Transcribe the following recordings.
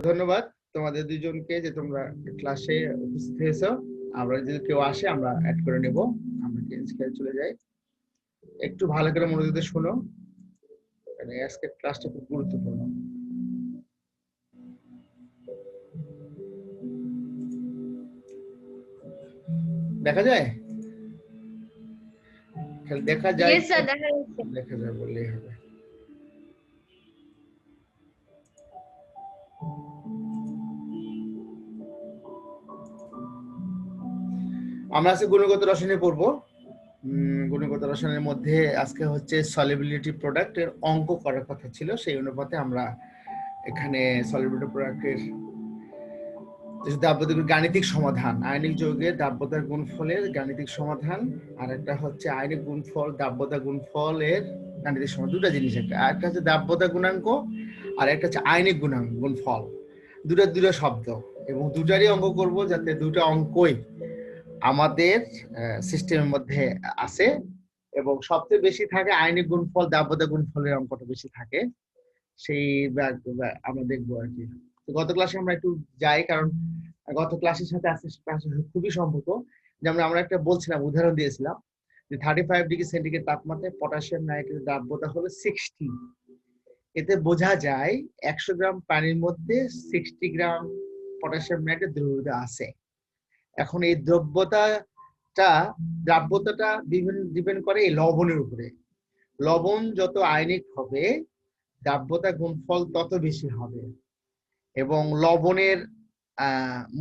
ধন্যবাদ তোমাদের দুজনকে যে তোমরা ক্লাসে উপস্থিত হয়েছো। আমরা যদি কেউ আসে আমরা অ্যাড করে নেব। আমরা চেঞ্জ খেয়ে চলে যাই? একটু ভালো করে মনোযোগ দিয়ে শোনো। মানে আজকে ক্লাসটা খুব গুরুত্বপূর্ণ। দেখা যায়? দেখা যায়। দেখা যায় বললেই হবে। আমরা আজকে গুণগত রসায়নে পড়ব। গুণগত রসায়নের মধ্যে আজকে হচ্ছে সলিবিলিটি প্রোডাক্টের অঙ্ক করার কথা ছিল, সেই অনুপাতে আমরা এখানে সলিবিলিটি প্রোডাক্টের দাব্যতার গাণিতিক সমাধান, আয়নিক যৌগের দাব্যতার গুণফলের গাণিতিক সমাধান, আর একটা হচ্ছে আয়নিক গুণফল, দাব্যতা গুণফলের গাণিতিক সমাধান, দুটা জিনিস একটা। একটা হচ্ছে দাব্যতা গুণাঙ্ক, আর একটা হচ্ছে আয়নিক গুণাঙ্ক, গুণফল। দুটা দুটো শব্দ, এবং দুটারই অঙ্ক করব যাতে দুটো অঙ্কই আমাদের সিস্টেমের মধ্যে আছে এবং সবচেয়ে বেশি থাকে আইনিক গুণফল দাব্যতা গুণফলের অঙ্কটা বেশি থাকে। সেই আমরা দেখব আর কি। গত ক্লাসে আমরা একটু যাই, কারণ গত ক্লাসের সাথে আজকে খুবই সম্পর্ক। যেমন আমরা একটা বলছিলাম, উদাহরণ দিয়েছিলাম যে থার্টি ফাইভ ডিগ্রি সেন্টিগ্রেড তাপমাত্রায় পটাশিয়াম নাইট্রেটের দাব্যতা হলো সিক্সটি এতে বোঝা যায় একশো গ্রাম পানির মধ্যে সিক্সটি গ্রাম পটাশিয়াম নাইট্রেট দ্রবীভূত আছে। এখন এই দ্রব্যতাটা, দ্রাব্যতাটা বিভিন্ন ডিপেন্ড করে এই লবণের উপরে। লবণ যত আয়নিক হবে, দ্রাব্যতা গুণফল তত বেশি হবে। এবং লবণের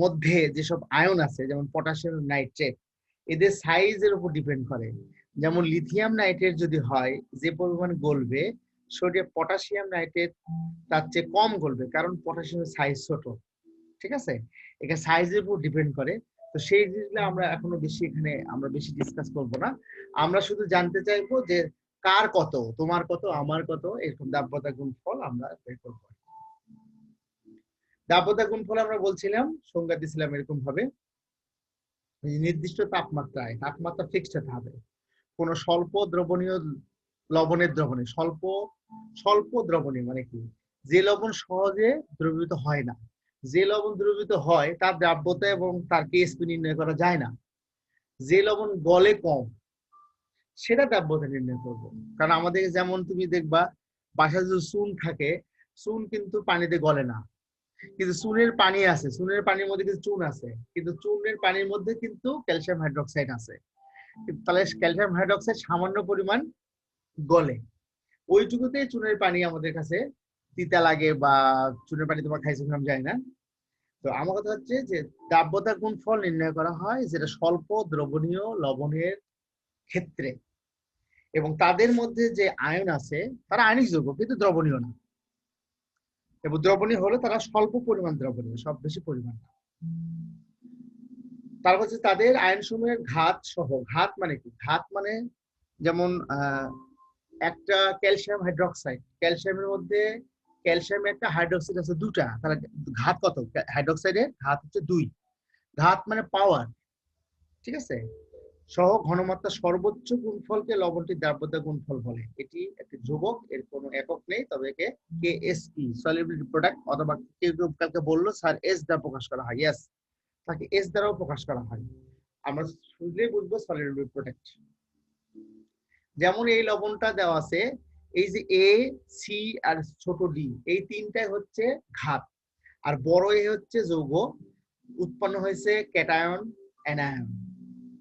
মধ্যে যেসব আয়ন আছে, যেমন পটাশিয়াম নাইট্রেট, এদের সাইজের উপর ডিপেন্ড করে। যেমন লিথিয়াম নাইট্রেট যদি হয়, যে পরিমাণ গলবে সোডিয়াম পটাশিয়াম নাইট্রেট তার চেয়ে কম গলবে, কারণ পটাশিয়ামের সাইজ ছোট। ঠিক আছে? এটা সাইজের উপর ডিপেন্ড করে। তো সেই জিনিসগুলো আমরা এখনও বেশি এখানে আমরা বেশি ডিসকাস করব না। আমরা শুধু জানতে চাইব যে কার কত, তোমার কত, আমার কত, এরকম দাব্যতা গুণফল আমরা বের করব। দাব্যতা গুণফল আমরা বলছিলাম, সংজ্ঞা দিছিলাম এরকম ভাবে। নির্দিষ্ট তাপমাত্রায়, তাপমাত্রা ফিক্সড হতে হবে। কোন স্বল্প দ্রবণীয় লবণের দ্রবণে, স্বল্প স্বল্প দ্রবণীয় মানে কি? যে লবণ সহজে দ্রবীভূত হয় না। যে লবণ দ্রবীভূত হয়, তার দ্রাব্যতা এবং তার কেএসপি নির্ণয় করা যায় না। যে লবণ গলে কম, সেটা দ্রাব্যতা নির্ণয় করব। কারণ আমাদের যেমন তুমি দেখবা, বাসায় যদি চুন থাকে, চুন কিন্তু পানিতে গলে না। কিন্তু চুনের পানি আছে, চুনের পানির মধ্যে কিন্তু চুন আছে। কিন্তু চুনের পানির মধ্যে কিন্তু ক্যালসিয়াম হাইড্রোক্সাইড আছে। তাহলে ক্যালসিয়াম হাইড্রোক্সাইড সামান্য পরিমাণ গলে। ওইটুকুতেই চুনের পানি আমাদের কাছে তিতা লাগে বা চুনের পানি তোমার খাইছে কিনা জানি না। তো আমার কথা হচ্ছে যে দাব্যতা গুণফল নির্ণয় করা হয়? যেটা স্বল্প, দ্রবণীয়, লবণের ক্ষেত্রে। এবং তাদের মধ্যে যে আয়ন আছে, তারা আয়নিক যৌগ, কিন্তু দ্রবণীয় না। এবং দ্রবণীয় হলে তারা স্বল্প পরিমাণ দ্রবণীয়, সব বেশি পরিমাণ না। তারপর হচ্ছে তাদের আয়ন সমূহের ঘাত সহ। ঘাত মানে কি? ঘাত মানে যেমন একটা ক্যালসিয়াম হাইড্রক্সাইড। ক্যালসিয়ামের মধ্যে ক্যালসিয়াম একটা হাইড্রোক্সাইড আছে দুটা তাহলে ঘাত কত? হাইড্রোক্সাইডের ঘাত হচ্ছে দুই। ঘাত মানে পাওয়ার ঠিক আছে? সহ ঘনমাত্রা সর্বোচ্চ গুণফলকে লবণটির দ্রাব্যতা গুণফল বলে। এটি একটি ধ্রুবক, এর কোনো একক নেই, তবে একে কে এস সলিবিলিটি প্রোডাক্ট অথবা কেউ কেউ কালকে বলল স্যার এস দ্বারা প্রকাশ করা হয় ইয়াস তাকে এস দ্বারাও প্রকাশ করা হয়। আমরা শুনলেই বুঝব সলিবিলিটি প্রোডাক্ট যেমন এই লবণটা দেওয়া আছে এই যে এ, সি আর ছোট ডি এই তিনটাই হচ্ছে ঘাত। আর বড় এ হচ্ছে যৌগ, উৎপন্ন হয়েছে ক্যাটায়ন, অ্যানায়ন।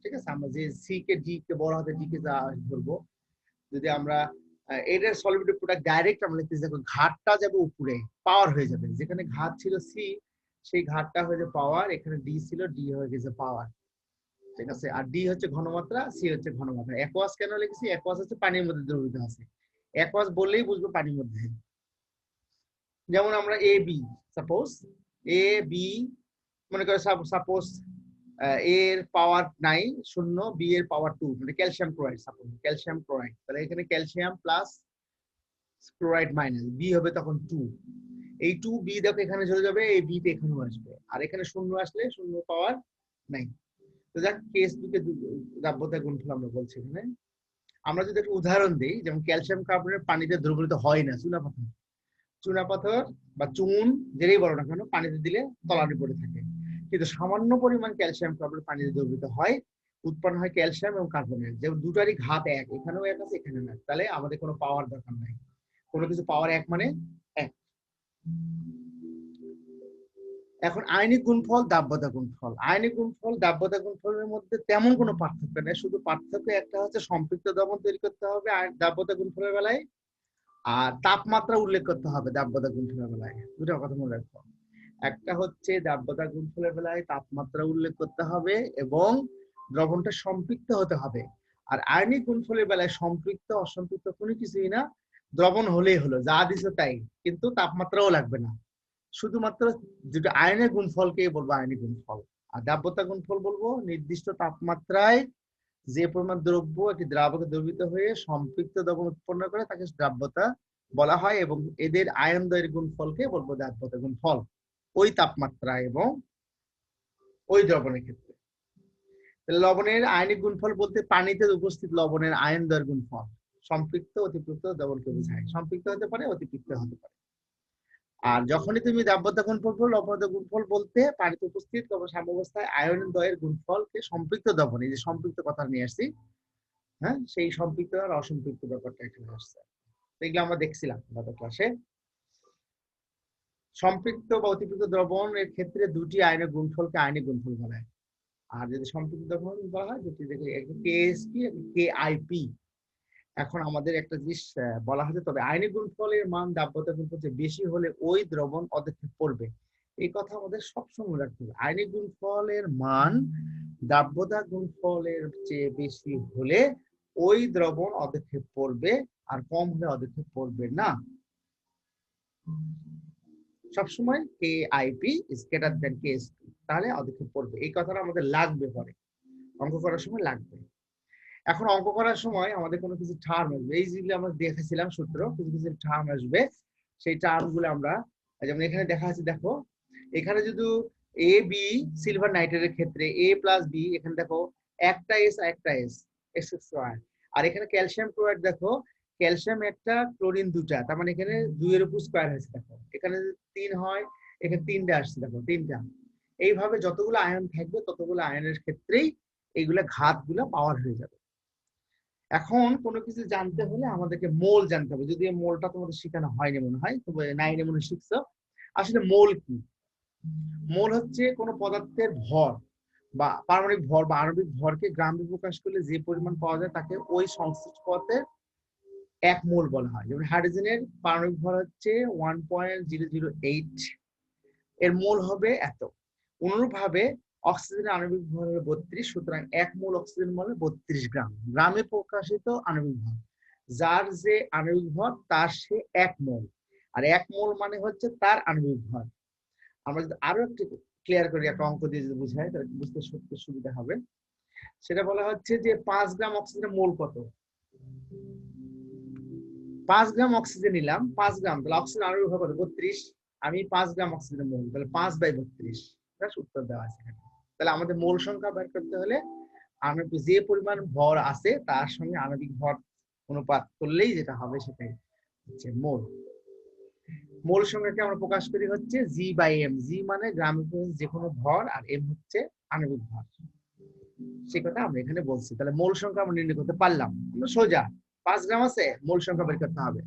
ঠিক আছে? আমরা যে সি কে ডি কে বড় হাতে ডি কে যা ধরবো, যদি আমরা এটার সলিবিলিটি প্রোডাক্ট ডাইরেক্ট আমরা লিখতেছি, দেখো ঘাটটা যাবে উপরে পাওয়ার হয়ে যাবে। যেখানে ঘাট ছিল সি সেই ঘাটটা হয়ে যাবে পাওয়ার এখানে ডি ছিল ডি হয়ে গেছে পাওয়ার ঠিক আছে? আর ডি হচ্ছে ঘনমাত্রা সি হচ্ছে ঘনমাত্রা। অ্যাকোয়াস কেন লিখেছি? অ্যাকোয়াস হচ্ছে পানির মধ্যে দ্রবীভূত আছে। অ্যাকোয়াস বললেই বুঝব পানির মধ্যে। যেমন আমরা A B suppose A B মনে করো সাপোজ এর পাওয়ার নাই, শূন্য বি এর পাওয়ার টু মানে calcium chloride suppose calcium chloride তাহলে এখানে calcium plus chloride minus B হবে তখন টু এই টু বি দেখো এখানে চলে যাবে, এই বি এখানেও আসবে। আর এখানে শূন্য আসলে শূন্য পাওয়ার নাই। তো যাক কেস দুকে দ্রাব্যতা গুণফল আমরা বলছি এখানে। আমরা যদি একটা উদাহরণ দিই, যেমন ক্যালসিয়াম কার্বনেট পানিতে দ্রবীভূত হয় না, চুনা পাথর। চুনা পাথর বা চুন, যেটাই বলো না কেন, পানিতে দিলে তলানি পড়ে থাকে। কিন্তু সামান্য পরিমাণ ক্যালসিয়াম কার্বনেট পানিতে দ্রবীভূত হয়, উৎপন্ন হয় ক্যালসিয়াম এবং কার্বনেট যেমন দুটারই ঘাত এক, এখানেও এক আছে, এখানেও এক। তাহলে আমাদের কোনো পাওয়ার দরকার নাই। কোনো কিছু পাওয়ার এক মানে এক। এখন আইনিক গুণফল, দাব্যতা গুণফল। আইনিক গুণফল, দাব্যতা গুণফলের মধ্যে তেমন কোনো পার্থক্য নেই। শুধু পার্থক্য একটা হচ্ছে সম্পৃক্ত দমন তৈরি করতে হবে আর দাব্যতা গুণফলের বেলায়। আর তাপমাত্রা উল্লেখ করতে হবে দাব্যতা গুণফলের বেলায়। দুটো কথা মনে রাখব একটা হচ্ছে দাব্যতা গুণফলের বেলায় তাপমাত্রা উল্লেখ করতে হবে এবং দ্রবণটা সম্পৃক্ত হতে হবে। আর আয়নিক গুণফলের বেলায় সম্পৃক্ত, অসম্পৃক্ত কোনো কিছুই না। দ্রবণ হলেই হলো, যা দিছে তাই। কিন্তু তাপমাত্রাও লাগবে না। শুধুমাত্র যেটা আয়নের গুণফলকে বলব? আয়নিক গুণফল। আর দাব্যতা গুণফল বলব, নির্দিষ্ট তাপমাত্রায় যে পরিমাণ দ্রব্য একটি দ্রাবকে দ্রবীভূত হয়ে সম্পৃক্ত দ্রবণ উৎপন্ন করে, তাকে দ্রাব্যতা বলা হয় এবং এদের আয়ন দ্বয়ের গুণফলকে বলব? দাব্যতা গুণফল। ওই তাপমাত্রা এবং ওই দ্রবণের ক্ষেত্রে। লবণের আয়নিক গুণফল বলতে পানিতে উপস্থিত লবণের আয়ন দ্বয়ের গুণফল। সম্পৃক্ত অতিপৃক্ত দ্রবণকে বোঝায়। সম্পৃক্ত হতে পারে অতিপৃক্ত হতে পারে। আর যখনই তুমি দাব্যতা গুণফল লবণতা গুণফল বলতে পানিতে উপস্থিত লবণ সাম্যাবস্থায় আয়ন দ্বয়ের গুণফলকে সম্পৃক্ত দ্রবণ এই যে সম্পৃক্ত কথা নিয়ে আসছি হ্যাঁ সেই সম্পৃক্ত আর অসম্পৃক্ত ব্যাপারটা এখানে আসছে। এগুলো আমরা দেখছিলাম গত ক্লাসে। সম্পৃক্ত বা অতিপৃক্ত দ্রবণের ক্ষেত্রে দুটি আয়নের গুণফলকে আয়নিক গুণফল বলা হয়। আর যদি সম্পৃক্ত দ্রবণ বলা হয়, দুটি দেখে কেএসপি কে আইপি এখন আমাদের একটা জিনিস বলা হচ্ছে, তবে আইনি গুণফলের মান দাব্যতা গুণফল বেশি হলে ওই দ্রবণ অদক্ষেপ পড়বে। এই কথা আমাদের সবসময় রাখতে হবে। আইনি গুণফলের মান দাব্যতা গুণফলের চেয়ে বেশি হলে ওই দ্রবণ অদক্ষেপ পড়বে, আর কম হলে অদক্ষেপ পড়বে না। সবসময় K IP is greater than K তাহলে অদক্ষেপ পড়বে। এই কথাটা আমাদের লাগবে পরে। অঙ্ক করার সময় লাগবে। এখন অঙ্ক করার সময় আমাদের কোনো কিছু টার্ম আসবে। এই যেগুলো আমরা দেখেছিলাম সূত্র, কিছু কিছু টার্ম আসবে। সেই টার্মগুলো আমরা, যেমন এখানে দেখা আছে, দেখো, এখানে যদি এ বি সিলভার নাইট্রেটের ক্ষেত্রে এ প্লাস বি এখানে দেখো, একটা এস আর একটা এস এক্স স্কোয়ার আর এখানে ক্যালসিয়াম ক্লোরাইড দেখো ক্যালসিয়াম একটা ক্লোরিন দুটা। তার মানে এখানে দুইয়ের উপর স্কোয়ার হয়েছে, দেখো। এখানে তিন হয়, এখানে তিনটা আসছে, দেখো, তিনটা। এইভাবে যতগুলো আয়ন থাকবে, ততগুলো আয়নের ক্ষেত্রেই এইগুলা ঘাতগুলো পাওয়ার হয়ে যাবে। এখন কোনো কিছু জানতে হলে আমাদেরকে মোল জানতে হবে। যদি মোলটা তোমাদের শেখানো হয়নি মনে হয়, তবে নাইনে মনে শিখছো। আসলে মোল কি? মোল হচ্ছে কোনো পদার্থের ভর বা পারমাণবিক ভর বা আণবিক ভরকে গ্রামে প্রকাশ করলে যে পরিমাণ পাওয়া যায় তাকে ওই সংশ্লিষ্ট পদার্থের এক মোল বলা হয়। যেমন হাইড্রোজেনের পারমাণবিক ভর হচ্ছে one point zero zero eight এর মোল হবে এত। অনুরূপভাবে অক্সিজেনের আণবিক ভর হলো বত্রিশ, সুতরাং এক মোল অক্সিজেন মলে বত্রিশ গ্রাম। গ্রামে প্রকাশিত আণবিক ভর। যার যে আণবিক ভর, তার সে এক মোল। আর এক মোল মানে হচ্ছে তার আণবিক ভর। আমরা যদি আরও একটু ক্লিয়ার করি, একটা অঙ্ক দিয়ে যদি বুঝাই, তাহলে বুঝতে সত্যি সুবিধা হবে। সেটা বলা হচ্ছে যে পাঁচ গ্রাম অক্সিজেনের মোল কত? পাঁচ গ্রাম অক্সিজেন নিলাম, পাঁচ গ্রাম। তাহলে অক্সিজেন আণবিক ভর কত? বত্রিশ। আমি পাঁচ গ্রাম অক্সিজেনের মোল। তাহলে পাঁচ বাই বত্রিশ। উত্তর দেওয়া আছে এখানে। তাহলে আমাদের মোল সংখ্যা বের করতে হলে আণবিক যে পরিমাণ ভর আছে, তার সঙ্গে আণবিক ভর অনুপাত করলেই যেটা হবে সেটাই হচ্ছে মোল। মোল সংখ্যাকে আমরা প্রকাশ করি হচ্ছে জি বাই এম জি মানে গ্রামের যে কোনো ভর আর এম হচ্ছে আণবিক ভর। সে কথা আমরা এখানে বলছি। তাহলে মোল সংখ্যা আমরা নির্ণয় করতে পারলাম। সোজা, পাঁচ গ্রাম আছে, মোল সংখ্যা বের করতে হবে।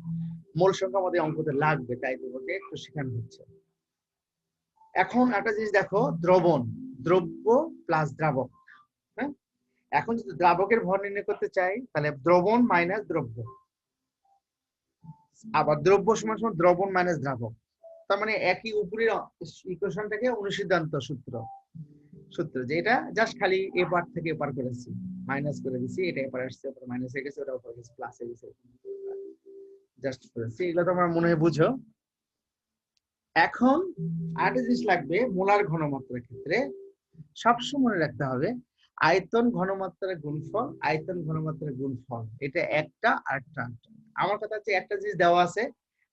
মোল সংখ্যা আমাদের অঙ্কতে লাগবে, তাই তোমাকে একটু শেখানো হচ্ছে। এখন একটা জিনিস দেখো, দ্রবণ। দ্রব্য প্লাস দ্রাবক হ্যাঁ? এখন যদি দ্রাবকের ভর নির্ণয় করতে চাই, তাহলে দ্রবণ মাইনাস দ্রব্য। আবার দ্রব্য সমান সমান দ্রবণ মাইনাস দ্রাবক। তার মানে একই উপরের ইকুয়েশনটাকে অনুসিদ্ধান্ত সূত্র সূত্র যেটা জাস্ট খালি এ পার থেকে এ পার করেছি মাইনাস করে দিছি, এটা এপার আসছে, ওপরে মাইনাস হয়ে গেছে, ওটা উপরে গেছে প্লাস হয়ে গেছে জাস্ট করেছি, এগুলো তোমরা মনে হয় বুঝো। এখন আরেকটা জিনিস লাগবে, মোলার ঘনমাত্রার ক্ষেত্রে সবসময় মনে রাখতে হবে। আয়তন ঘনমাত্রার গুণফল, আয়তন ঘনমাত্রার গুণফল, এটা একটা আরেকটা আমার কথা হচ্ছে একটা জিনিস দেওয়া আছে,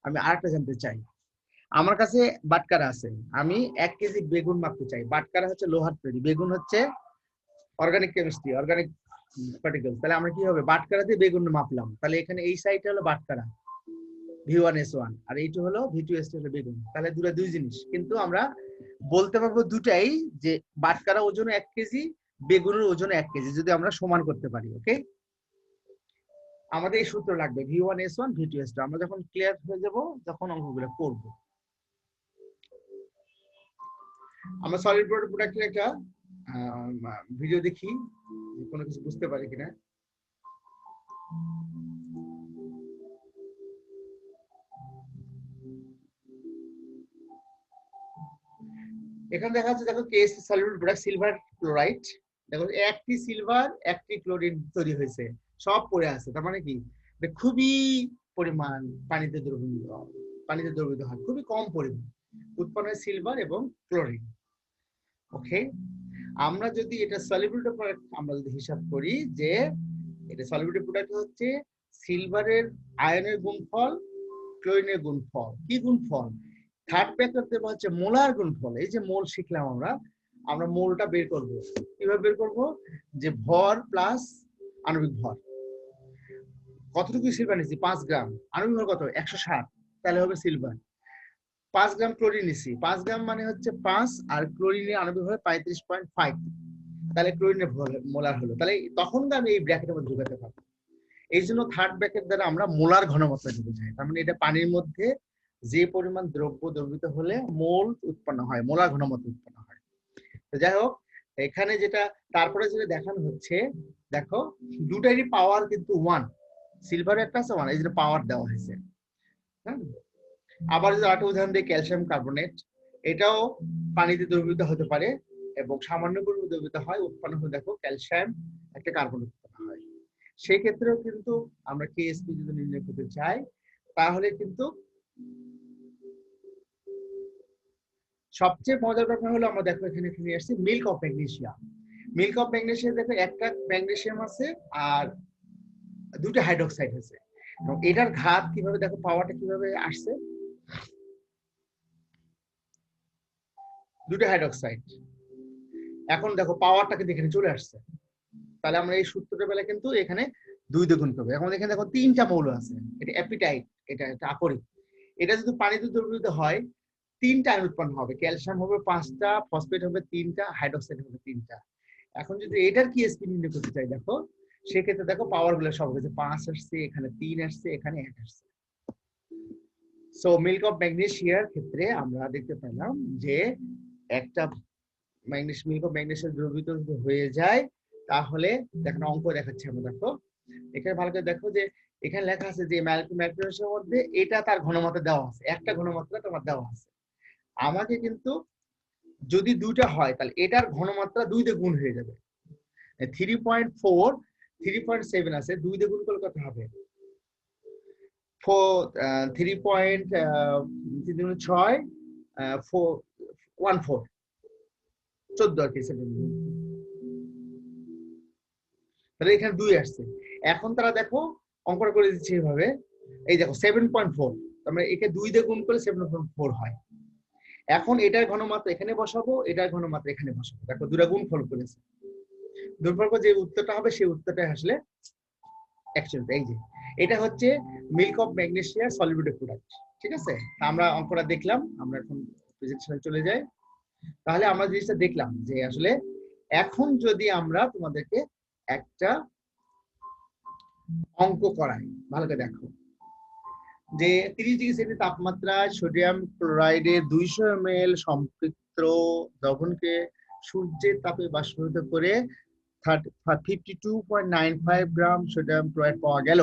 আমি আরেকটা জানতে চাই। আমার কাছে বাটকারা আছে, আমি এক কেজি বেগুন মাপতে চাই। বাটকারা হচ্ছে লোহার তৈরি, বেগুন হচ্ছে অর্গানিক কেমিস্ট্রি অর্গানিক পার্টিকেলস তাহলে আমরা কি হবে? বাটকারা দিয়ে বেগুন মাপলাম। তাহলে এখানে এই সাইডটা হলো বাটকারা ভি ওয়ান এস ওয়ান আর এইটা হলো ভি টু এস হলো বেগুন। তাহলে দুটা দুই জিনিস। কিন্তু আমরা বলতে পারব দুটাই যে বাটকারা ওজন এক কেজি, বেগুনের ওজন এক কেজি, যদি আমরা সমান করতে পারি ওকে আমাদের এই সূত্র লাগবে V one S one V two S two আমরা যখন ক্লিয়ার হয়ে যাব, তখন অঙ্কগুলো করব। আমরা সলিড প্রোডাক্টের একটা ভিডিও দেখি কোনো কিছু বুঝতে পারি কিনা। এখানে দেখা যাচ্ছে, দেখো KS solute product silver chloride দেখো, একটি সিলভার একটি ক্লোরিন তৈরি হয়েছে, সব পড়ে আছে। তার মানে কি? খুবই পরিমাণ পানিতে দ্রবীভূত পানিতে দ্রবীভূত হয়, খুবই কম পরিমাণ, উৎপন্ন হয় সিলভার এবং ক্লোরিন ওকে আমরা যদি এটা সলিবিলিটি প্রোডাক্ট আমরা যদি হিসাব করি যে এটা সলিবিলিটি প্রোডাক্ট হচ্ছে সিলভারের আয়নের গুণফল ক্লোরিনের গুণফল। কি গুণফল? থার্ড দেবো হচ্ছে মোলার গুণফল। এই যে মোল শিখলাম আমরা আমরা মোলটা বের করব। কীভাবে বের করব? যে ভর প্লাস আণবিক ভর। কতটুকু সিলভার নিচ্ছি পাঁচ গ্রাম। আণবিক ভর কত? একশো ষাট। তাহলে হবে সিলভার পাঁচ গ্রাম ক্লোরিন নিচ্ছি পাঁচ গ্রাম মানে হচ্ছে পাঁচ আর ক্লোরিনের আণবিক ভর পঁয়ত্রিশ পয়েন্ট ফাইভ তাহলে ক্লোরিনের মোলার হলো। তাহলে তখন আমি এই ব্র্যাকেটের মধ্যে ঢুকাতে পারব। এই জন্য থার্ড ব্র্যাকেট দ্বারা আমরা মোলার ঘনমাত্রা বোঝাই তার মানে এটা পানির মধ্যে যে পরিমাণ দ্রব্য দ্রবিত হলে মোল উৎপন্ন হয়, মোলার ঘনমত উৎপন্ন হয়। তো যাই হোক, এখানে যেটা, তারপরে যেটা দেখানো হচ্ছে, দেখো, দুটারই পাওয়ার কিন্তু ওয়ান সিলভার একটা আছে ওয়ান এই জন্য পাওয়ার দেওয়া হয়েছে। হ্যাঁ? আবার যদি আরেকটা উদাহরণ দিই ক্যালসিয়াম কার্বনেট এটাও পানিতে দ্রবীভূত হতে পারে এবং সামান্য পরিমাণে দ্রবীভূত হয়, উৎপন্ন হয়ে দেখো ক্যালসিয়াম একটা কার্বন উৎপন্ন হয়। সেই ক্ষেত্রেও কিন্তু আমরা কেএসপি যদি নির্ণয় করতে চাই, তাহলে কিন্তু সবচেয়ে মজার ব্যাপার হলো, আমরা দেখো এখানে নিয়ে আসছি milk of magnesium milk of magnesium দেখো একটা ম্যাগনেসিয়াম আছে আর দুটো হাইড্রোক্সাইড আছে। এটার ঘাত কীভাবে দেখো পাওয়ারটা কীভাবে আসছে? দুটো হাইড্রোক্সাইড এখন দেখো পাওয়ারটা কিন্তু এখানে চলে আসছে। তাহলে আমরা এই সূত্রটা বেলা কিন্তু এখানে দুই দ্বিগুণ করব। এখন এখানে দেখো তিনটা মৌল আছে, এটা অ্যাপিটাইট এটা এটা আকরিক। এটা যদি পানিতে দ্রবীভূত হয় তিনটা আয়ন উৎপন্ন হবে। ক্যালসিয়াম হবে পাঁচটা, ফসফেট হবে তিনটা, হাইড্রোক্সাইড হবে তিনটা। এখন যদি এটার কি এসপি নির্ণয় করতে চাই দেখো, সেক্ষেত্রে দেখো পাওয়ারগুলো সব হয়েছে। পাঁচ আসছে, এখানে তিন আসছে, এখানে এক আসছে। সো মিল্ক অফ ম্যাগনেশিয়ার ক্ষেত্রে আমরা দেখতে পেলাম যে একটা ম্যাগনেশ মিল্ক অফ ম্যাগনেশিয়াম দ্রবীভূত হয়ে যায়, তাহলে দেখেন অঙ্ক দেখাচ্ছে আমরা দেখো। এখানে ভালো করে দেখো যে এখানে লেখা আছে যে ম্যাগনেশিয়ামের মধ্যে এটা তার ঘনমাত্রা দেওয়া আছে। একটা ঘনমাত্রা তোমার দেওয়া আছে। আমাকে কিন্তু যদি দুইটা হয়, তাহলে এটার ঘনমাত্রা দুই দিয়ে গুণ হয়ে যাবে। Three point four three point seven আছে, দুই দিয়ে গুণ করলে কত হবে? থ্রি পয়েন্ট ছয় ফোর ওয়ান ফোর চোদ্দ আর কি তাহলে এখানে দুই আসছে। এখন তারা দেখো, অঙ্কটা করে দিচ্ছে এইভাবে এই দেখো সেভেন পয়েন্ট ফোর তার মানে একে দুই দিয়ে গুণ করলে সেভেন পয়েন্ট ফোর হয়। এখন এটার ঘনমাত্রা এখানে বসাবো, এটার ঘনমাত্রা এখানে বসাবো। দেখো, দুটা গুণ ফল করেছে। দুর্ফল যে উত্তরটা হবে, সেই উত্তরটা আসলে এই যে। এটা হচ্ছে milk of magnesia solubility product ঠিক আছে? আমরা অঙ্কটা দেখলাম, আমরা এখন প্রেজেন্টেশনে চলে যাই। তাহলে আমরা জিনিসটা দেখলাম যে আসলে এখন যদি আমরা তোমাদেরকে একটা অঙ্ক করাই, ভালো করে দেখো। যে তিরিশ ডিগ্রি সেন্টিগ্রেড তাপমাত্রায় সোডিয়াম ক্লোরাইডের দুইশো এম এল সম্পৃক্ত দ্রবণকে সূর্যের তাপে বাষ্পীভূত করে fifty two point nine five gram sodium chloride পাওয়া গেল।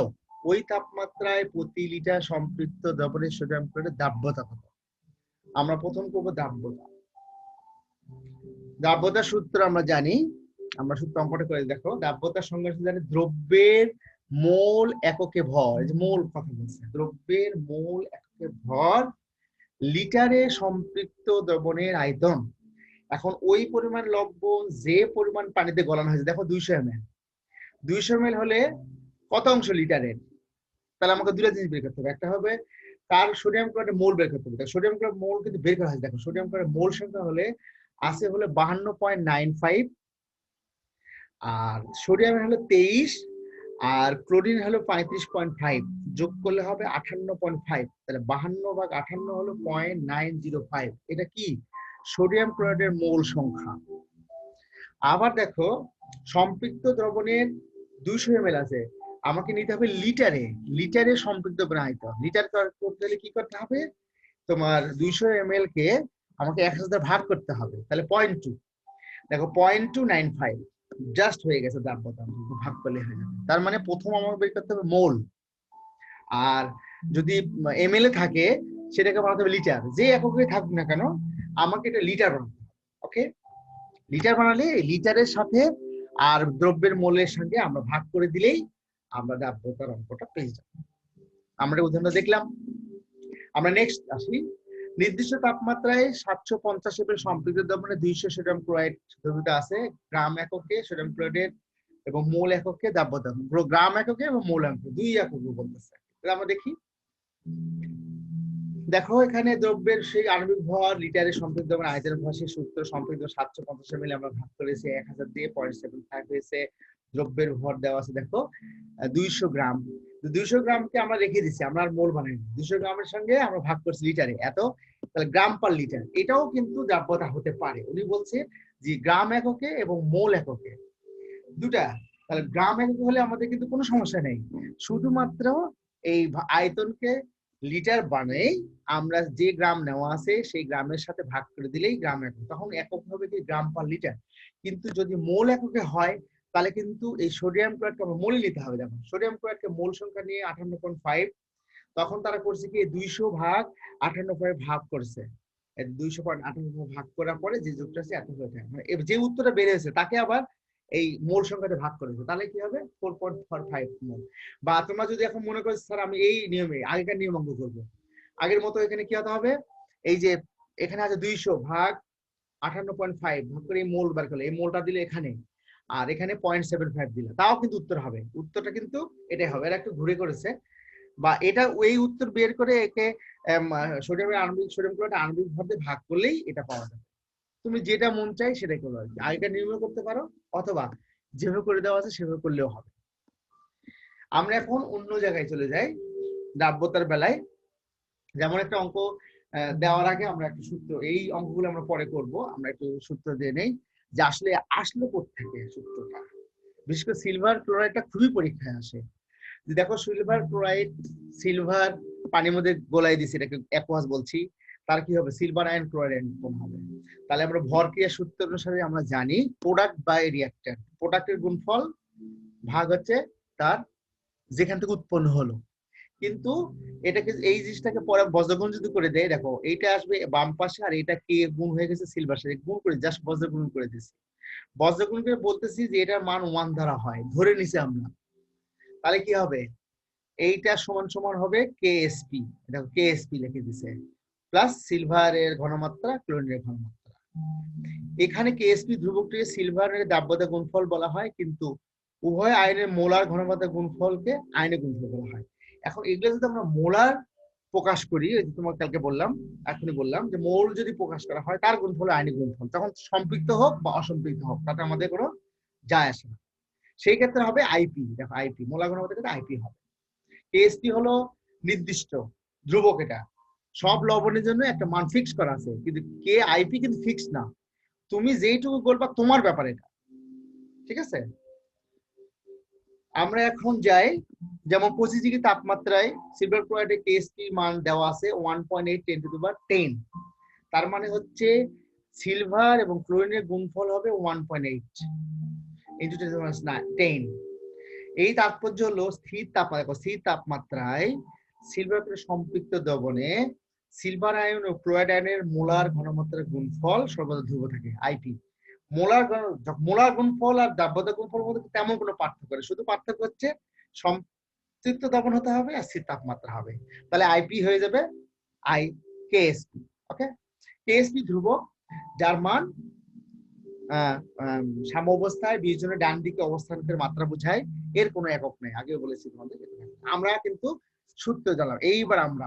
ওই তাপমাত্রায় প্রতি লিটার সম্পৃক্ত দ্রবণের সোডিয়াম ক্লোরাইডের কত? আমরা প্রথম করব দাব্যতা। দাব্যতার সূত্র আমরা জানি। আমরা সূত্র অঙ্কটা করে দেখো। দাব্যতার সঙ্গে জানি দ্রব্যের মোল এককে ভর মোল কথা বলছে, দ্রব্যের মোল এককে ভর লিটারে সম্পৃক্ত দ্রবণের আয়তন। এখন ওই পরিমাণ লবণ, যে পরিমাণ পানিতে গলানো হয়েছে, দেখো দুইশো এম এল দুইশো এম হলে কত অংশ লিটারের তাহলে আমাকে দুটা জিনিস বের করতে হবে। একটা হবে তার সোডিয়াম ক্লোরাইড মোল বের করতে হবে। সোডিয়াম ক্লোরাইড মোল কিন্তু বের করা হয়েছে। দেখো সোডিয়াম ক্লোরাইড মোল সংখ্যা হলে আছে হলে বাহান্ন পয়েন্ট নাইন ফাইভ আর সোডিয়ামের হলো তেইশ আর ক্লোরিন হলো পঁয়ত্রিশ পয়েন্ট ফাইভ, যোগ করলে হবে আঠান্ন পয়েন্ট ফাইভ, তাহলে বাহান্ন ভাগ আঠান্ন হলো পয়েন্ট নাইন জিরো ফাইভ, এটা কি? সোডিয়াম ক্লোরাইডের মোল সংখ্যা। আবার দেখো, সম্পৃক্ত দ্রবণের দুইশো এম আছে, আমাকে নিতে হবে লিটারে লিটারে সম্পৃক্ত হবে। লিটার করতে হলে কি করতে হবে? তোমার দুইশো এম কে আমাকে এক হাজার ভাগ করতে হবে, তাহলে পয়েন্ট টু। দেখো, point two nine five. Just হয়ে গেছে দ্রাব্যতা ভাগ করলে হয়ে যাবে। তার মানে প্রথম আমাকে বের করতে হবে মোল। আর যদি এম এ থাকে, সেটাকে বানাতে হবে লিটার। যে এককে থাকুক না কেন, আমাকে এটা লিটার বানাতে ওকে লিটার বানালে লিটারের সাথে আর দ্রব্যের মোলের সঙ্গে আমরা ভাগ করে দিলেই আমরা দ্রাব্যতার অঙ্কটা পেয়ে যাব। আমরা উদাহরণ দেখলাম, আমরা নেক্সট আসি। নির্দিষ্ট তাপমাত্রায় সাতশো পঞ্চাশ এর সম্পৃক্ত দ্রবণে দুইশো সোডিয়াম ক্লোরাইড আছে, গ্রাম এককে সোডিয়াম ক্লোরাইডের এবং মোল এককে দ্রাব্যতা গ্রাম এককে এবং মোল একক, দুই একক বলতেছে আমরা দেখি। দেখো, এখানে দ্রব্যের সেই আণবিক ভর লিটারে সম্পৃক্ত দ্রবণ, আয়তনের ভর, সেই সূত্র সম্পৃক্ত সাতশো পঞ্চাশ মিলে আমরা ভাগ করেছি এক হাজার দিয়ে পয়েন্ট সেভেন ফাইভ হয়েছে। দ্রব্যের ভর দেওয়া আছে, দেখো, দুইশো গ্রাম। দুইশো গ্রামকে আমরা রেখে দিচ্ছি আমরা আর মোল বানাইনি। দুইশো গ্রামের সঙ্গে আমরা ভাগ করছি লিটারে। এত, তাহলে গ্রাম পার লিটার। এটাও কিন্তু দ্রাব্যতা হতে পারে। উনি বলছে যে গ্রাম এককে এবং মোল এককে। দুটা তাহলে গ্রাম এককে হলে আমাদের কিন্তু কোনো সমস্যা নেই। শুধুমাত্র এই আয়তনকে লিটার বানাই আমরা যে গ্রাম নেওয়া আছে, সেই গ্রামের সাথে ভাগ করে দিলেই গ্রাম একক। তখন একক হবে কি গ্রাম পার লিটার? কিন্তু যদি মোল এককে হয় তাহলে কিন্তু এই সোডিয়াম ক্লোরাইডকে আমরা মোলে নিতে হবে। দেখো সোডিয়াম ক্লোরাইডকে মোল সংখ্যা নিয়ে আঠান্ন পয়েন্ট ফাইভ তখন তারা করছে কি? দুইশো ভাগ আঠান্ন পয়েন্ট ভাগ করছে। দুইশো পয়েন্ট আঠান্ন ভাগ করার পরে যে যুগটা আছে, এত হয়ে থাকে। মানে যে উত্তরটা বেড়েছে তাকে আবার এই মোল সংখ্যাতে ভাগ করেছে তাহলে কি হবে? Four point four five mole. বা তোমরা যদি এখন মনে করো স্যার, আমি এই নিয়মে, আগেকার নিয়ম অঙ্ক করব। আগের মতো এখানে কি হতে হবে? এই যে এখানে আছে দুইশো ভাগ আঠান্ন পয়েন্ট ফাইভ ভাগ করে এই মোল বার করলে। এই মোলটা দিলে এখানে আর এখানে পয়েন্ট সেভেন ফাইভ দিলে। তাও কিন্তু উত্তর হবে। উত্তরটা কিন্তু এটাই হবে। এরা একটু ঘুরে করেছে। বা এটা ওই উত্তর বের করে একে সোডিয়ামের আণবিক, সোডিয়াম ক্লোরাইড আণবিক দিয়ে ভাগ করলেই এটা পাওয়া যাবে। তুমি যেটা মন চাই সেটাই করো। আর আগেটা নির্ণয় করতে পারো, অথবা যেভাবে করে দেওয়া আছে সেভাবে করলেও হবে। আমরা এখন অন্য জায়গায় চলে যাই, দ্রাব্যতার বেলায়। যেমন একটা অঙ্ক দেওয়ার আগে আমরা একটা সূত্র, এই অঙ্কগুলো আমরা পরে করব। আমরা একটু সূত্র দিয়ে নেই। যে আসলে আসলো থেকে সূত্রটা? বিশেষ করে সিলভার ক্লোরাইডটা খুবই পরীক্ষায় আসে। দেখো সিলভার ক্লোরাইড সিলভার পানির মধ্যে গোলাই দিছি, এটাকে অ্যাকোয়াস বলছি, তার কি হবে? সিলভার আয়ন ক্লোরাইড আয়ন কম হবে। তাহলে আমরা ভরক্রিয়া সূত্র অনুসারে আমরা জানি প্রোডাক্ট বাই রিয়াক্টর প্রোডাক্টের গুণফল ভাগ হচ্ছে তার যেখান থেকে উৎপন্ন হলো। কিন্তু এটাকে এই জিনিসটাকে পরে বজ্রগুণ যদি করে দেয়, দেখো এইটা আসবে বাম পাশে আর এটা কে গুণ হয়ে গেছে? সিলভার সাথে গুণ করে জাস্ট বজ্রগুণ করে দিছি। বজ্রগুণ করে বলতেছি যে এটার মান ওয়ান দ্বারা হয়, ধরে নিছি আমরা। তাহলে কি হবে? এইটা সমান সমান হবে কেএসপি দেখো কেএসপি লিখে দিছে। প্লাস সিলভারের ঘনমাত্রা ক্লোরিনের ঘনমাত্রা। এখানে কেএসপি ধ্রুবকটিকে সিলভারের দাব্যতা গুণফল বলা হয়, কিন্তু উভয় আয়নের মোলার ঘনমাত্রা গুণফলকে আয়নের গুণফল বলা হয়। এখন এগুলো যদি আমরা মোলার প্রকাশ করি তোমার কালকে বললাম, এখনই বললাম যে মোল যদি প্রকাশ করা হয়, তার গুণফল আইনি গুণফল। তখন সম্পৃক্ত হোক বা অসম্পৃক্ত হোক, তাতে আমাদের কোনো যায় আসে না। সেই ক্ষেত্রে হবে আইপি দেখো আইপি মোলা ঘনমাত্রা ক্ষেত্রে আইপি হবে। কেএসপি হলো নির্দিষ্ট, ধ্রুবক এটা। সব লবণের জন্য একটা মান ফিক্স করা আছে। কিন্তু কে আইপি কিন্তু ফিক্স না। তুমি যেইটুকু বলবা তোমার ব্যাপার এটা। ঠিক আছে? আমরা এখন যাই, যেমন পঁচিশ ডিগ্রি তাপমাত্রায় সিলভার ক্লোরাইডে কেএসপি মান দেওয়া আছে one point eight ten two ten তার মানে হচ্ছে সিলভার এবং ক্লোরিনের গুণফল হবে one point eight into ten এই তাৎপর্য হলো স্থির তাপমাত্রা স্থির তাপমাত্রায় সিলভার সম্পৃক্ত দ্রবণে সিলভার আয়ন ও ক্লোরাইড আয়নের মোলার ঘনমাত্রার গুণফল সর্বদা ধ্রুব থাকে আইপি মোলার মোলার গুণফল আর দাব্যতা গুণফল মধ্যে তেমন কোনো পার্থক্য নেই। শুধু পার্থক্য হচ্ছে সম্পৃক্ত দমন হতে হবে আর স্থির তাপমাত্রা হবে। তাহলে আইপি হয়ে যাবে আই কেএসপি ওকে কেএসপি ধ্রুবক, যার মান সাম অবস্থায় বিশ জনের ডান দিকে অবস্থানের মাত্রা বোঝায়। এর কোনো একক নেই। আগে বলেছি তোমাদের আমরা কিন্তু সূত্র জানলাম। এইবার আমরা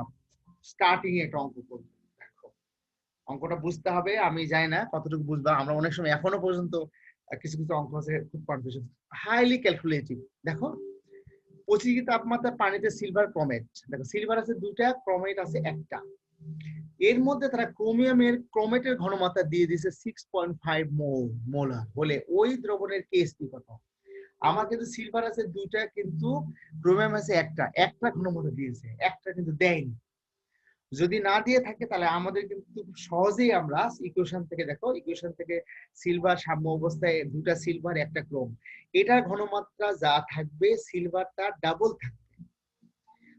স্টার্টিং একটা অঙ্ক করব। অঙ্কটা বুঝতে হবে, আমি যাই না কতটুকু বুঝবা। আমরা অনেক সময় এখনও পর্যন্ত কিছু কিছু অঙ্ক আছে, খুব কনফিউশন হাইলি ক্যালকুলেটিভ দেখো পঁচিশ তাপমাত্রা পানিতে সিলভার ক্রমেট দেখো সিলভার আছে দুটা ক্রোমেট আছে একটা। এর মধ্যে তারা ক্রোমিয়ামের ক্রোমেটের ঘনমাত্রা দিয়ে দিয়েছে six point five mole molar বলে ওই দ্রবণের কেসটি কত আমার কিন্তু সিলভার আছে দুইটা, কিন্তু ক্রোমিয়াম আছে একটা। একটা ঘনমাত্রা দিয়েছে, একটা কিন্তু দেয়নি। যদি না দিয়ে থাকে তাহলে আমাদের কিন্তু সহজেই আমরা ইকুয়েশন থেকে দেখো ইকুয়েশন থেকে সিলভার সাম্য অবস্থায় দুটা সিলভার একটা ক্রোম এটার ঘনমাত্রা যা থাকবে সিলভার তার ডাবল থাকবে।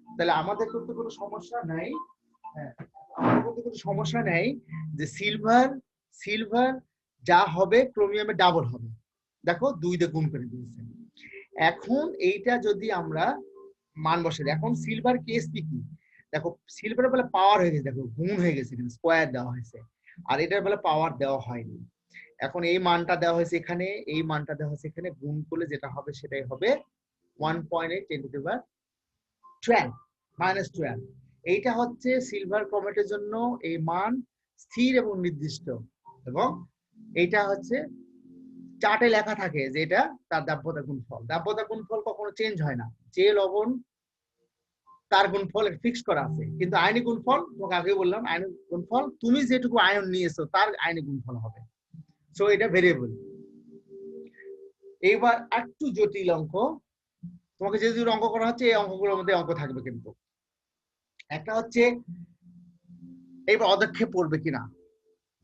তাহলে আমাদের কিন্তু কোনো সমস্যা নাই। হ্যাঁ, আমাদের কিন্তু কোনো সমস্যা নেই যে সিলভার সিলভার যা হবে ক্রোমিয়ামে ডাবল হবে। দেখো দুই দিয়ে গুণ করে দিয়েছে। এখন এইটা যদি আমরা মান বসে এখন সিলভার কেস কি কি? দেখো সিলভার বেলা পাওয়ার হয়ে গেছে, দেখো, গুণ হয়ে গেছে, কিন্তু স্কোয়ার দেওয়া হয়েছে। আর এটার বেলা পাওয়ার দেওয়া হয়নি। এখন এই মানটা দেওয়া হয়েছে এখানে, এই মানটা দেওয়া হয়েছে এখানে, গুণ করলে যেটা হবে সেটাই হবে one point eight ten two power twelve minus twelve এইটা হচ্ছে সিলভার ক্রোমেটের জন্য এই মান স্থির এবং নির্দিষ্ট। এবং এইটা হচ্ছে চার্টে লেখা থাকে যে এটা তার দাব্যতা গুণফল। দাব্যতা গুণফল কখনো চেঞ্জ হয় না। যে লবণ তার গুণফল ফিক্স করা আছে। কিন্তু আইনি গুণফল, তোমাকে আগে বললাম, আইনি গুণফল, তুমি যেটুকু আয়ন নিয়েছো, তার আইনি গুণফল হবে। সো এটা ভেরিয়েবল এইবার একটু জটিল অঙ্ক। তোমাকে যে দুটো অঙ্ক করা হচ্ছে, এই অঙ্কগুলোর মধ্যে অঙ্ক থাকবে কিন্তু। একটা হচ্ছে, এইবার অদক্ষেপ পড়বে কিনা?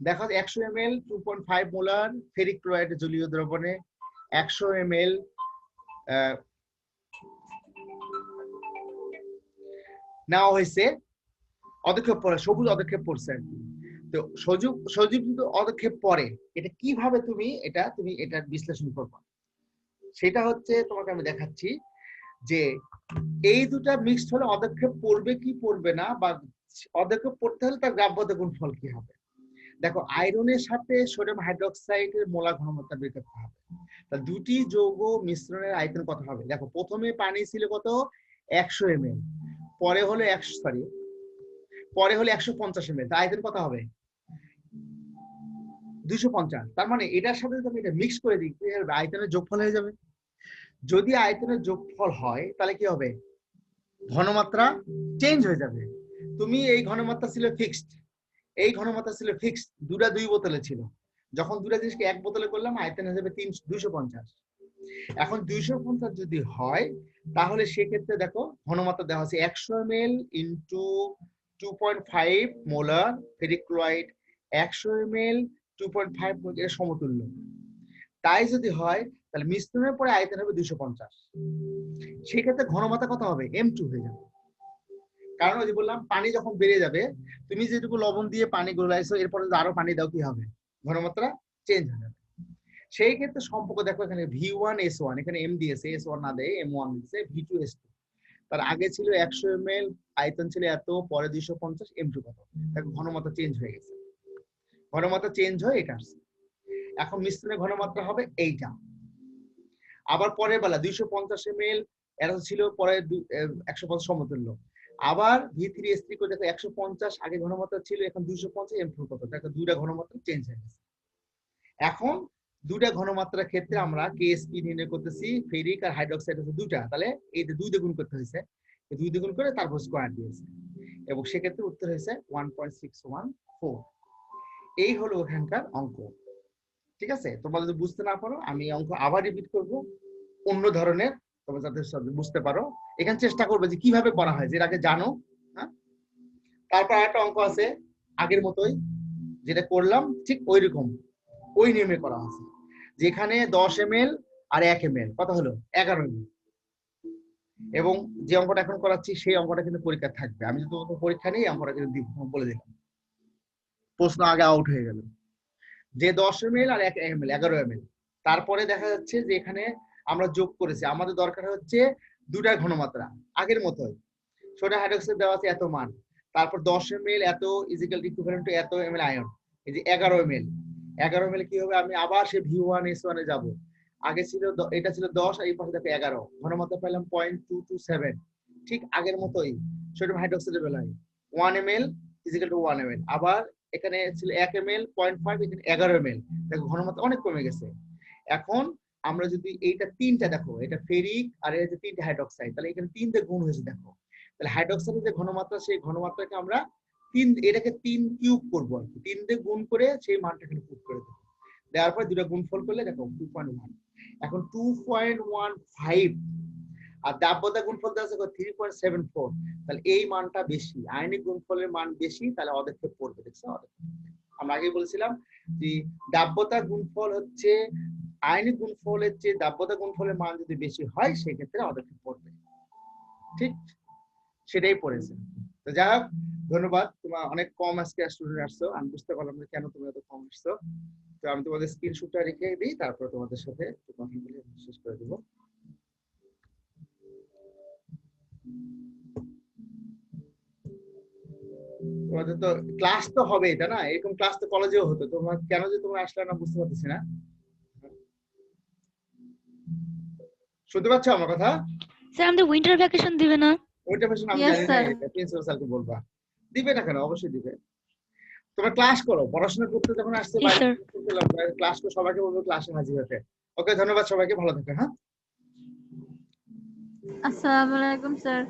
দেখা যাচ্ছে একশো M L two point five molar ferric chloride জলীয় দ্রবণে, একশো এম এল নেওয়া হয়েছে অদক্ষেপ পরে সবুজ অদক্ষেপ পড়ছে। আর কি। তো সজীব সজীব যদি অদক্ষেপ পরে এটা কীভাবে তুমি এটা তুমি এটা বিশ্লেষণ করবা? সেটা হচ্ছে তোমাকে আমি দেখাচ্ছি যে এই দুটা মিক্সড হলে অদক্ষেপ পড়বে কি পড়বে না, বা অদক্ষেপ পড়তে হলে তার গ্রাব্যতা গুণফল কি হবে? দেখো, আয়রনের সাথে সোডিয়াম হাইড্রোক্সাইডের মোলার ঘনমাত্রা বের করতে হবে। তা দুটি যৌগ মিশ্রণের আয়তন কত হবে? দেখো, প্রথমে পানি ছিল কত? একশো এম পরে হলো একশো সরি পরে হলো একশো পঞ্চাশ এম এল আয়তন কত হবে। দুইশো পঞ্চাশ, তার মানে এটার সাথে যদি আমি এটা মিক্স করে দিই? আয়তনের যোগফল হয়ে যাবে। যদি আয়তনের যোগফল হয়, তাহলে কি হবে? ঘনমাত্রা চেঞ্জ হয়ে যাবে। তুমি এই ঘনমাত্রা ছিল ফিক্সড এই ঘনমাত্রা ছিল ফিক্সড দুটা দুই বোতলে ছিল। যখন দুটা জিনিসকে এক বোতলে করলাম, আয়তন হয়ে যাবে তিন দুইশো পঞ্চাশ। এখন দুইশো পঞ্চাশ যদি হয় তাহলে সেক্ষেত্রে দেখো ঘনমাত্রা দেওয়া হচ্ছে একশো M L into two point five molar ferric chloride একশো M L two point five এটা সমতুল্য। তাই যদি হয়, তাহলে মিশ্রণের পরে আয়তন হবে দুইশো পঞ্চাশ। সেক্ষেত্রে ঘনমাত্রা কত হবে? এম টু হয়ে যাবে। কারণ ওই যে বললাম, পানি যখন বেড়ে যাবে, তুমি যেটুকু লবণ দিয়ে পানি গোলাইছো এরপরে আরও পানি দাও, কি হবে? ঘনমাত্রা চেঞ্জ যাবে সেই ক্ষেত্রে সম্পর্ক দেখো, এখানে ভি ওয়ান এস ওয়ান এখানে এম দিয়েছে এস ওয়ান না দেয় এম ওয়ান দিয়েছে ভি টু এস টু তার আগে ছিল একশো এম এল আয়তন ছিল এত, পরে দুইশো পঞ্চাশ এম টু কত? দেখো, ঘনমাত্রা চেঞ্জ হয়ে গেছে। ঘনমাত্রা চেঞ্জ হয়ে এটা আসছে। এখন মিশ্রণের ঘনমাত্রা হবে এইটা। আবার পরের বেলা দুইশো পঞ্চাশ এম এল এটা ছিল পরে একশো পঞ্চাশ সমতুল্য। আবার ভি থ্রি এস থ্রি করে দেখো, একশো পঞ্চাশ, আগে ঘনমাত্রা ছিল, এখন দুইশো পঞ্চাশ এম টু কত? দেখো, দুইটা ঘনমাত্রা চেঞ্জ হয়ে গেছে। এখন দুটা ঘনমাত্রার ক্ষেত্রে আমরা কেএসপি নির্ণয় করতেছি, ফেরিক আর হাইড্রোক্সাইড হচ্ছে দুটা তাহলে এই দুই দ্বিগুণ করতে হয়েছে দুই দ্বিগুণ করে তারপর স্কোয়ার দিয়েছে। এবং সেক্ষেত্রে উত্তর হয়েছে one point six one four এই হলো ওখানকার অঙ্ক। ঠিক আছে? তোমরা যদি বুঝতে না পারো, আমি অঙ্ক আবার রিপিট করব। অন্য ধরনের, তোমরা যাতে বুঝতে পারো, এখানে চেষ্টা করবে যে কীভাবে করা হয় যেটা আগে জানো হ্যাঁ? তারপর একটা অঙ্ক আছে, আগের মতোই, যেটা করলাম, ঠিক ওই রকম ওই নিয়মে করা আছে। যেখানে দশ এম আর এক এম কত হলো, এগারো এম এবং যে অঙ্কটা এখন করাচ্ছি, সেই অঙ্কটা কিন্তু পরীক্ষা থাকবে। আমি যদি পরীক্ষা নেই অঙ্কটা কিন্তু বলে দিলাম। প্রশ্ন আগে আউট হয়ে গেল। যে দশ এম আর এক এম এল এগারো এম তারপরে দেখা যাচ্ছে যে এখানে আমরা যোগ করেছি। আমাদের দরকার হচ্ছে দুটা ঘনমাত্রা, আগের মতোই। সোডিয়াম হাইড্রোক্সাইড দেওয়া আছে এত মান। তারপর দশ এম এত ইজিক্যাল ইকুইভ্যালেন্ট টু এত এম এল আয়ন এই যে এগারো এম এগারো এম কি হবে? আমি আবার সে ভি ওয়ান এস ওয়ানে যাব। আগে ছিল এটা ছিল দশ, আর এই পাশে দেখো এগারো। ঘনমাত্রা পেলাম পয়েন্ট টু টু সেভেন ঠিক আগের মতোই। সোডিয়াম হাইড্রোক্সাইডের বেলায় one M L equal to one M L আবার এখানে ছিল এক এম এল পয়েন্ট ফাইভ এখানে এগারো এম এল দেখো ঘনমাত্রা অনেক কমে গেছে। এখন আমরা যদি এইটা তিনটা দেখো, এটা ফেরিক আর এটা তিনটা হাইড্রোক্সাইড তাহলে এখানে তিনটে গুণ হয়েছে, দেখো। তাহলে হাইড্রক্সাইডের যে ঘনমাত্রা, সেই ঘনমাত্রাকে আমরা তিন, এটাকে তিন কিউব করব আর কি। তিন দিয়ে গুণ করে সেই মানটা এখানে পুট করে দেবো। দেওয়ার পর দুটো গুণফল করলে দেখো টু পয়েন্ট ওয়ান এখন টু পয়েন্ট ওয়ান ফাইভ আর দাব্যতা গুণফল দেওয়া আছে থ্রি পয়েন্ট সেভেন ফোর তাহলে এই মানটা বেশি। আয়নিক গুণফলের মান বেশি, তাহলে অদক্ষেপ পড়বে, দেখছ? অদক্ষেপ। আমরা আগে বলেছিলাম যে দাব্যতা গুণফল হচ্ছে আয়নিক গুণফলের চেয়ে দাব্যতা গুণফলের মান যদি বেশি হয় সেক্ষেত্রে অদক্ষেপ পড়বে। ঠিক? সেটাই পড়েছে। তো যাই হোক, ধন্যবাদ। তোমার অনেক কম আজকে স্টুডেন্ট আসছো। আমি বুঝতে পারলাম না কেন তুমি এত কম আসছো। তো আমি তোমাদের স্ক্রিনশটটা রেখে দিই, তারপর তোমাদের সাথে শেষ করে দেবো। তোমাদের তো ক্লাস তো হবে তাই না? এরকম ক্লাস তো কলেজেও হতো। তোমার কেন যে তোমরা আসলে না বুঝতে পারতেছি না। শুনতে পাচ্ছ আমার কথা? স্যার আমাদের উইন্টার ভ্যাকেশন দিবে না। ওইটা বেশ আমি জানি না এটা প্রিন্সিপাল স্যারকে বলবা। দিবে না কেন? অবশ্যই দিবে। তোমরা ক্লাস করো পড়াশোনা করতে যখন আসছে ক্লাস করে সবাইকে বলব ক্লাসে হাজির হতে ওকে ধন্যবাদ সবাইকে ভালো থাকো হ্যাঁ? আসসালামু আলাইকুম স্যার